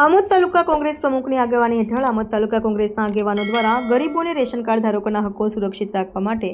આમોદ તાલુકા કોંગ્રેસ પ્રમુખની આગેવાની હેઠળ આમોદ તાલુકા કોંગ્રેસના આગેવાનો દ્વારા ગરીબોને રેશન કાર્ડ ધારકોના હક્કો સુરક્ષિત રાખવા માટે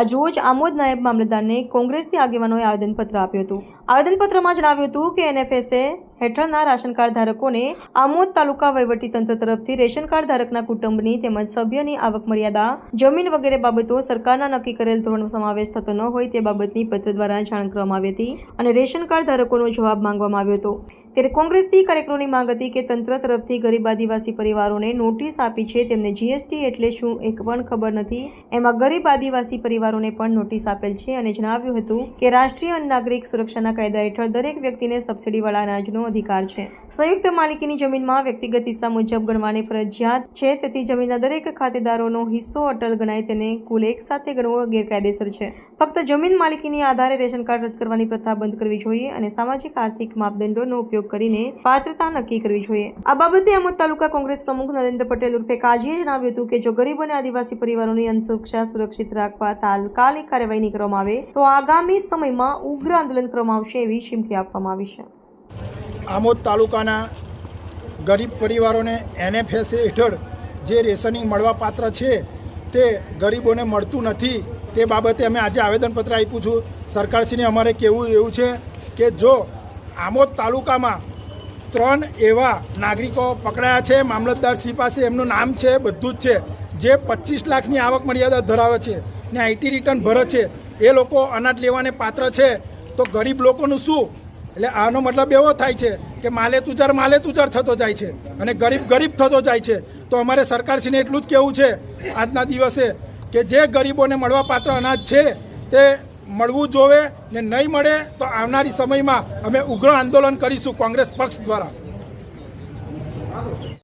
આજરોજ આમોદ નાયબ મામલતદારને કોંગ્રેસની આગેવાનોએ આવેદનપત્ર આપ્યું હતું. આવેદનપત્રમાં જણાવ્યું હતું કે એનએફએસએ હેઠળના રાશન કાર્ડ ધારકોને આમોદ તાલુકા વહીવટીતંત્ર તરફથી રેશન કાર્ડ ધારકના કુટુંબની તેમજ સભ્યની આવક મર્યાદા, જમીન વગેરે બાબતો સરકારના નક્કી કરેલ ધોરણનો સમાવેશ થતો ન હોય તે બાબતની પત્ર દ્વારા જાણ કરવામાં આવી હતી અને રેશન કાર્ડ ધારકોનો જવાબ માંગવામાં આવ્યો હતો. ત્યારે કોંગ્રેસની કાર્યક્રમની માંગ હતી કે તંત્ર તરફથી ગરીબ આદિવાસી પરિવારોને નોટિસ આપી છે, તેમને જીએસટી એટલે શું એક પણ ખબર નથી. એમાં ગરીબ આદિવાસી પરિવારોને પણ નોટિસ આપેલ છે અને જણાવ્યું હતું કે રાષ્ટ્રીય નાગરિક સુરક્ષાના કાયદા હેઠળ દરેક વ્યક્તિને સબસિડીવાળા અનાજનો અધિકાર છે. સંયુક્ત માલિકીની જમીનમાં વ્યક્તિગત હિસ્સા મુજબ ગણવાની ફરજિયાત છે, તેથી જમીનના દરેક ખાતેદારોનો હિસ્સો અટલ ગણાય તેને કુલ એક સાથે ગણવો ગેરકાયદેસર છે. ફક્ત જમીન માલિકીની આધારે રેશન કાર્ડ રદ કરવાની પ્રથા બંધ કરવી જોઈએ અને સામાજિક આર્થિક માપદંડોનો ઉપયોગ કરીને પાત્રતા નક્કી કરવી જોઈએ. આ બાબતે આમોદ તાલુકા કોંગ્રેસ પ્રમુખ નરેન્દ્ર પટેલ ઉર્ફે કાજીએ જણાવ્યું હતું કે જો ગરીબ અને આદિવાસી પરિવારોની અન્ન સુરક્ષા સુરક્ષિત રાખવા તાત્કાલિક કાર્યવાહી કરવામાં આવે, તો આગામી સમયમાં ઉગ્ર આંદોલન કરવામાં આવશે એવી ચીમકી આપવામાં આવી છે. આમોદ તાલુકાના ગરીબ પરિવારોને એનએફએસ હેઠળ જે રેશનિંગ મળવાપાત્ર છે, તે ગરીબોને મળતું નથી. તે બાબતે અમે આજે આવેદનપત્ર આપ્યું છું. સરકારશ્રીને અમારે કહેવું એવું છે કે જો આમોદ તાલુકામાં ત્રણ એવા નાગરિકો પકડાયા છે. મામલતદાર શ્રી પાસે એમનું નામ છે, બધું જ છે. જે પચીસ લાખની આવક મર્યાદા ધરાવે છે ને આઈટી રિટર્ન ભરે છે, એ લોકો અનાજ લેવાને પાત્ર છે. તો ગરીબ લોકોનું શું? એટલે આનો મતલબ એવો થાય છે કે માલે તુજાર માલે તુજાર થતો જાય છે અને ગરીબ ગરીબ થતો જાય છે. તો અમારે સરકારશ્રીને એટલું જ કહેવું છે આજના દિવસે કે જે ગરીબોને મળવાપાત્ર અનાજ છે, તે મળવું જોવે ને નહીં મળે તો આવનારી સમયમાં અમે ઉગ્ર આંદોલન કરીશું કોંગ્રેસ પક્ષ દ્વારા.